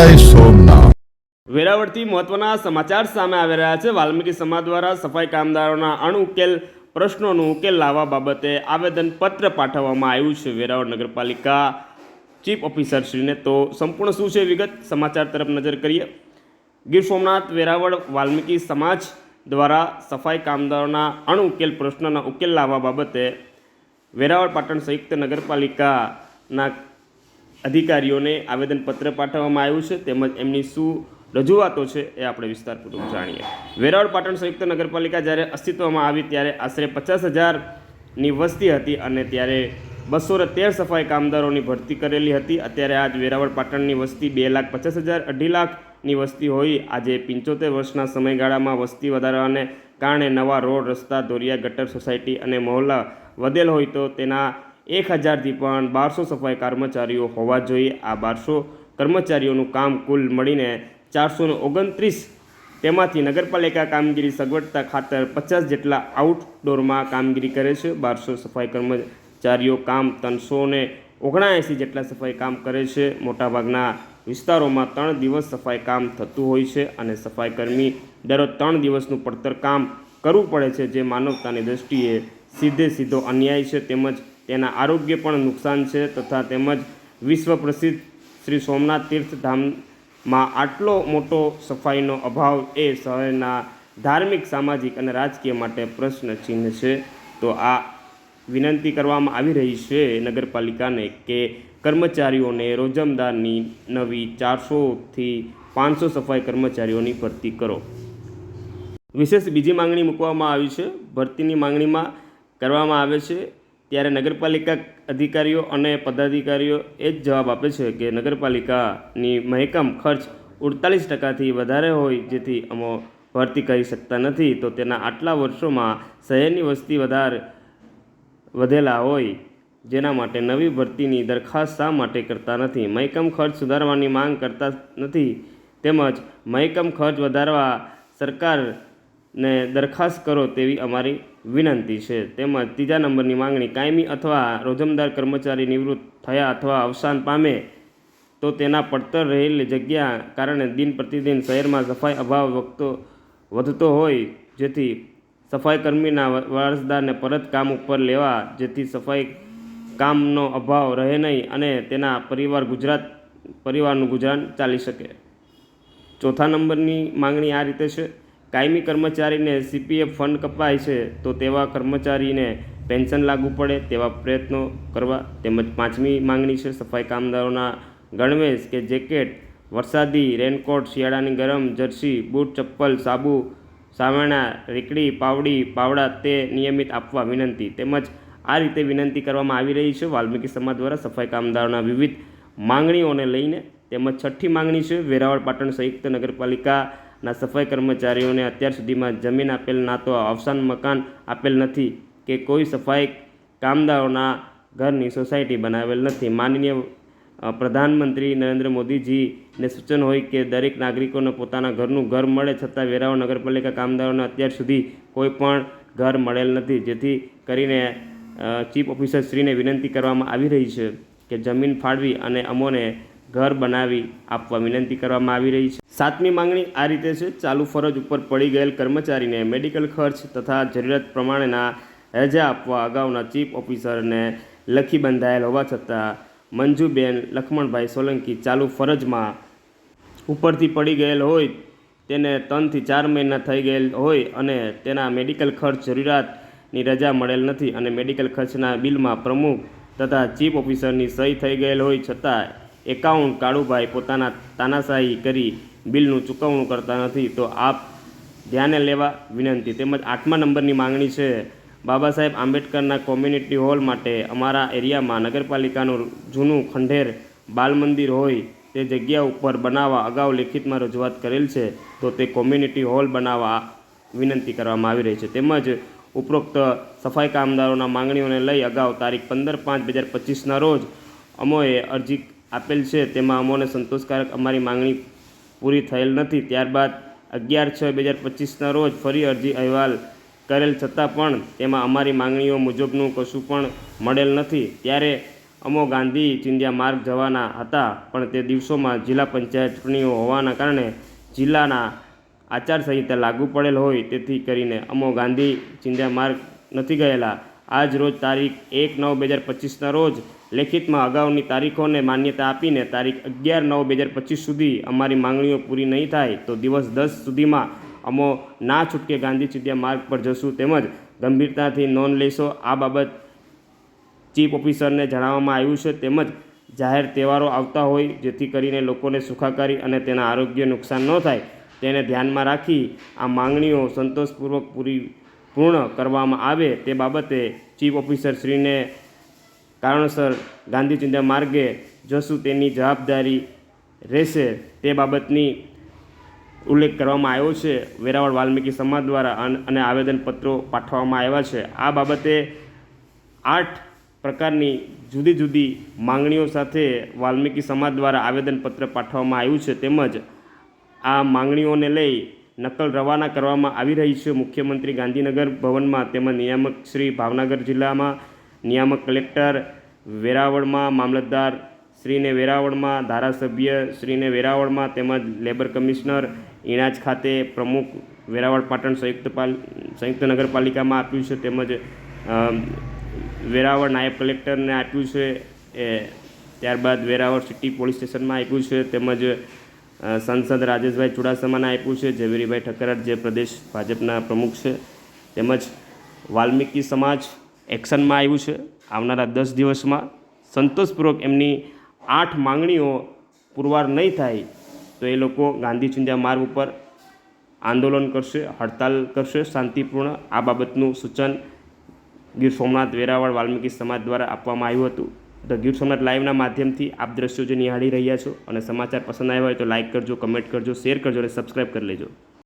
જય સોમનાથ. વેરાવળથી મહત્વના સમાચાર સામે આવી રહ્યા છે. વાલ્મીકી સમાજ દ્વારા સફાઈ કામદારોના અણઉકેલ પ્રશ્નોનો ઉકેલ લાવવા બાબતે આવેદનપત્ર પાઠવવામાં આવ્યું છે. વેરાવળ નગરપાલિકા ચીફ ઓફિસરશ્રીને તો સંપૂર્ણ શું છે વિગત? સમાચાર તરફ નજર કરીએ. ગીર સોમનાથ, વેરાવળ વાલ્મીકી સમાજ દ્વારા સફાઈ કામદારોના અણઉકેલ પ્રશ્નોના ઉકેલ લાવવા બાબતે વેરાવળ પાટણ સંયુક્ત નગરપાલિકાના અધિકારીઓને આવેદનપત્ર પાઠવવામાં આવ્યું છે તેમજ એમની શું રજૂઆતો છે એ આપણે વિસ્તારપૂર્વક જાણીએ. વેરાવળ પાટણ સંયુક્ત નગરપાલિકા જ્યારે અસ્તિત્વમાં આવી ત્યારે આશરે પચાસ હજારની વસ્તી હતી અને ત્યારે બસો તેર સફાઈ કામદારોની ભરતી કરેલી હતી. અત્યારે આજ વેરાવળ પાટણની વસ્તી બે લાખ પચાસ હજાર અઢી લાખની વસ્તી હોઈ. આજે પંચોતેર વર્ષના સમયગાળામાં વસ્તી વધારવાને કારણે નવા રોડ, રસ્તા, દોરિયા ગટર સોસાયટી અને મહોલ્લા વધેલ હોય તો તેના એક હજારથી પણ બારસો સફાઈ કર્મચારીઓ હોવા જોઈએ. આ બારસો કર્મચારીઓનું કામ કુલ મળીને ચારસો ઓગણત્રીસ તેમાંથી નગરપાલિકા કામગીરી સગવડતા ખાતર પચાસ જેટલા આઉટડોરમાં કામગીરી કરે છે. બારસો સફાઈ કર્મચારીઓ કામ ત્રણસો ને ઓગણએંસી જેટલા સફાઈ કામ કરે છે. મોટાભાગના વિસ્તારોમાં ત્રણ દિવસ સફાઈ કામ થતું હોય છે અને સફાઈ કર્મી દરરોજ ત્રણ દિવસનું પડતર કામ કરવું પડે છે, જે માનવતાની દૃષ્ટિએ સીધે સીધો અન્યાય છે. તેમજ તેના આરોગ્ય પણ નુકસાન છે તથા તેમજ વિશ્વ પ્રસિદ્ધ શ્રી સોમનાથ તીર્થધામમાં આટલો મોટો સફાઈનો અભાવ એ શહેરના ધાર્મિક, સામાજિક અને રાજકીય માટે પ્રશ્ન ચિહ્ન છે. તો આ વિનંતી કરવામાં આવી રહી છે નગરપાલિકાને કે કર્મચારીઓને રોજમદારની નવી ચારસોથી પાંચસો સફાઈ કર્મચારીઓની ભરતી કરો. વિશેષ બીજી માંગણી મૂકવામાં આવી છે. ભરતીની માંગણીમાં કરવામાં આવે છે ત્યારે નગરપાલિકા અધિકારીઓ અને પદાધિકારીઓ એ જ જવાબ આપે છે કે નગરપાલિકાની મહેકમ ખર્ચ ઉડતાલીસ ટકાથી વધારે હોય જેથી અમો ભરતી કરી શકતા નથી, તો તેના આટલા વર્ષોમાં શહેરની વસ્તી વધારે વધેલા હોય જેના માટે નવી ભરતીની દરખાસ્ત શા માટે કરતા નથી? મહેકમ ખર્ચ સુધારવાની માંગ કરતા નથી તેમજ મહેકમ ખર્ચ વધારવા સરકારને દરખાસ્ત કરો તેવી અમારી વિનંતી છે. તેમજ ત્રીજા નંબરની માંગણી, કાયમી અથવા રોજમદાર કર્મચારી નિવૃત્ત થયા અથવા અવસાન પામે તો તેના પડતર રહેલી જગ્યા કારણે દિન પ્રતિદિન શહેરમાં સફાઈ અભાવ વખતો વધતો હોય, જેથી સફાઈ કર્મીના વારસદારને પરત કામ ઉપર લેવા, જેથી સફાઈ કામનો અભાવ રહે નહીં અને તેના પરિવાર ગુજરાત, પરિવારનું ગુજરાન ચાલી શકે. ચોથા નંબરની માંગણી આ રીતે છે. કાયમી કર્મચારીને સીપીએફ ફંડ કપાય છે, તો તેવા કર્મચારીને પેન્શન લાગુ પડે તેવા પ્રયત્નો કરવા તેમજ પાંચમી માંગણી છે સફાઈ કામદારોના ગણવેશ કે જેકેટ, વરસાદી રેનકોટ, શિયાળાની ગરમ જર્સી, બૂટ, ચપ્પલ, સાબુ, સાવરણા, રેકડી, પાવડી, પાવડા તે નિયમિત આપવા વિનંતી. તેમજ આ રીતે વિનંતી કરવામાં આવી રહી છે વાલ્મીકી સમાજ દ્વારા સફાઈ કામદારોના વિવિધ માંગણીઓને લઈને. તેમજ છઠ્ઠી માંગણી છે વેરાવળ પાટણ સંયુક્ત નગરપાલિકાના સફાઈ કર્મચારીઓને અત્યાર સુધીમાં જમીન આપેલ ના તો અવસાન મકાન આપેલ નથી કે કોઈ સફાઈ કામદારોના ઘરની સોસાયટી બનાવેલ નથી. માનનીય પ્રધાનમંત્રી નરેન્દ્ર મોદીજીને સૂચન હોય કે દરેક નાગરિકોને પોતાના ઘરનું ઘર મળે છતાં વેરાવળ નગરપાલિકા કામદારોને અત્યાર સુધી કોઈ પણ ઘર મળેલ નથી. જેથી કરીને ચીફ ઓફિસર શ્રીને વિનંતી કરવામાં આવી રહી છે કે જમીન ફાળવી અને અમોને ઘર બનાવી આપવા વિનંતી કરવામાં આવી રહી છે. સાતમી માંગણી આ રીતે છે, ચાલુ ફરજ ઉપર પડી ગયેલ કર્મચારીને મેડિકલ ખર્ચ તથા જરૂરિયાત પ્રમાણેના રજા આપવા અગાઉના ચીફ ઓફિસરને લખી બંધાયેલ હોવા છતાં મંજુબેન લખમણભાઈ સોલંકી ચાલુ ફરજમાં ઉપરથી પડી ગયેલ હોય, તેને ત્રણથી ચાર મહિના થઈ ગયેલ હોય અને તેના મેડિકલ ખર્ચ જરૂરિયાતની રજા મળેલ નથી અને મેડિકલ ખર્ચના બિલમાં પ્રમુખ તથા ચીફ ઓફિસરની સહી થઈ ગયેલ હોય છતાં એકાઉન્ટ કાળુભાઈ પોતાના તાનાશાહી કરી બિલનું ચૂકવણું કરતા નથી, તો આપ ધ્યાને લેવા વિનંતી. તેમજ આઠમા નંબરની માંગણી છે, બાબા સાહેબ આંબેડકરના કોમ્યુનિટી હોલ માટે અમારા એરિયામાં નગરપાલિકાનું જૂનું ખંડેર બાલ મંદિર હોય તે જગ્યા ઉપર બનાવવા અગાઉ લેખિતમાં રજૂઆત કરેલ છે, તો તે કોમ્યુનિટી હોલ બનાવવા વિનંતી કરવામાં આવી રહી છે. તેમજ ઉપરોક્ત સફાઈ કામદારોના માંગણીઓને લઈ અગાઉ તારીખ પંદર પાંચ બે હજાર પચીસના રોજ અમોએ અરજી આપેલ છે, તેમાં અમોને સંતોષકારક અમારી માંગણી પૂરી થયેલ નથી. ત્યારબાદ અગિયાર છ બે હજાર પચીસના રોજ ફરી અરજી અહેવાલ કરેલ છતાં પણ તેમાં અમારી માંગણીઓ મુજબનું કશું પણ મળેલ નથી. ત્યારે અમો ગાંધી ચિંધ્યા માર્ગ જવાના હતા, પણ તે દિવસોમાં જિલ્લા પંચાયત ચૂંટણીઓ હોવાના કારણે જિલ્લાના આચારસંહિતા લાગુ પડેલ હોય તેથી કરીને અમો ગાંધી ચિંધ્યા માર્ગ નથી ગયેલા. આજ રોજ તારીખ એક નવ બે હજાર પચીસના રોજ લેખિતમાં અગાઉની તારીખોને માન્યતા આપીને તારીખ અગિયાર નવ બે હજાર પચીસ સુધી અમારી માંગણીઓ પૂરી નહીં થાય તો દિવસ દસ સુધીમાં અમો ના છૂટકે ગાંધી ચિંધ્યા માર્ગ પર જશું તેમજ ગંભીરતાથી નોંધ લેશો. આ બાબત ચીફ ઓફિસરને જણાવવામાં આવ્યું છે. તેમજ જાહેર તહેવારો આવતા હોય જેથી કરીને લોકોને સુખાકારી અને તેના આરોગ્ય નુકસાન ન થાય તેને ધ્યાનમાં રાખી આ માંગણીઓ સંતોષપૂર્વક પૂરી પૂર્ણ કરવામાં આવે તે બાબતે ચીફ ઓફિસર શ્રીને કારણોસર ગાંધીજીના માર્ગે જશું તેની જવાબદારી રહેશે તે બાબતની ઉલ્લેખ કરવામાં આવ્યો છે. વેરાવળ વાલ્મીકી સમાજ દ્વારા અન- આવેદનપત્રો પાઠવવામાં આવ્યા છે. આ બાબતે આઠ પ્રકારની જુદી જુદી માંગણીઓ સાથે વાલ્મીકી સમાજ દ્વારા આવેદનપત્ર પાઠવવામાં આવ્યું છે. તેમજ આ માંગણીઓને લઈ નકલ રવાના કરવામાં આવી રહી છે. મુખ્યમંત્રી ગાંધીનગર ભવનમાં તેમજ નિયામક શ્રી ભાવનગર જિલ્લામાં નિયામક કલેક્ટર વેરાવળમાં મામલતદાર શ્રીને વેરાવળમાં ધારાસભ્ય શ્રીને વેરાવળમાં તેમજ લેબર કમિશનર ઇણાજ ખાતે પ્રમુખ વેરાવળ પાટણ સંયુક્ત પાલ, સંયુક્ત નગરપાલિકામાં આપ્યું છે તેમજ વેરાવળ નાયબ કલેક્ટરને આપ્યું છે એ, ત્યારબાદ વેરાવળ સિટી પોલીસ સ્ટેશનમાં આપ્યું છે તેમજ સાંસદ રાજેશભાઈ ચુડાસમાને આપ્યું છે, ઝવેરીભાઈ ઠક્કર જે પ્રદેશ ભાજપના પ્રમુખ છે તેમજ વાલ્મીકી સમાજ એક્શનમાં આવ્યું છે. આવનારા દસ દિવસમાં સંતોષપૂર્વક એમની આઠ માંગણીઓ પુરવાર નહીં થાય તો એ લોકો ગાંધી ચિંધ્યા માર્ગ ઉપર આંદોલન કરશે, હડતાલ કરશે, શાંતિપૂર્ણ આ બાબતનું સૂચન ગીર સોમનાથ વેરાવળ વાલ્મીકી સમાજ દ્વારા આપવામાં આવ્યું હતું. ધ ગીર સોમનાથ લાઈવના માધ્યમથી આપ દ્રશ્યો જે નિહાળી રહ્યા છો અને સમાચાર પસંદ આવ્યા હોય તો લાઇક કરજો, કમેન્ટ કરજો, શેર કરજો અને સબસ્ક્રાઈબ કરી લેજો.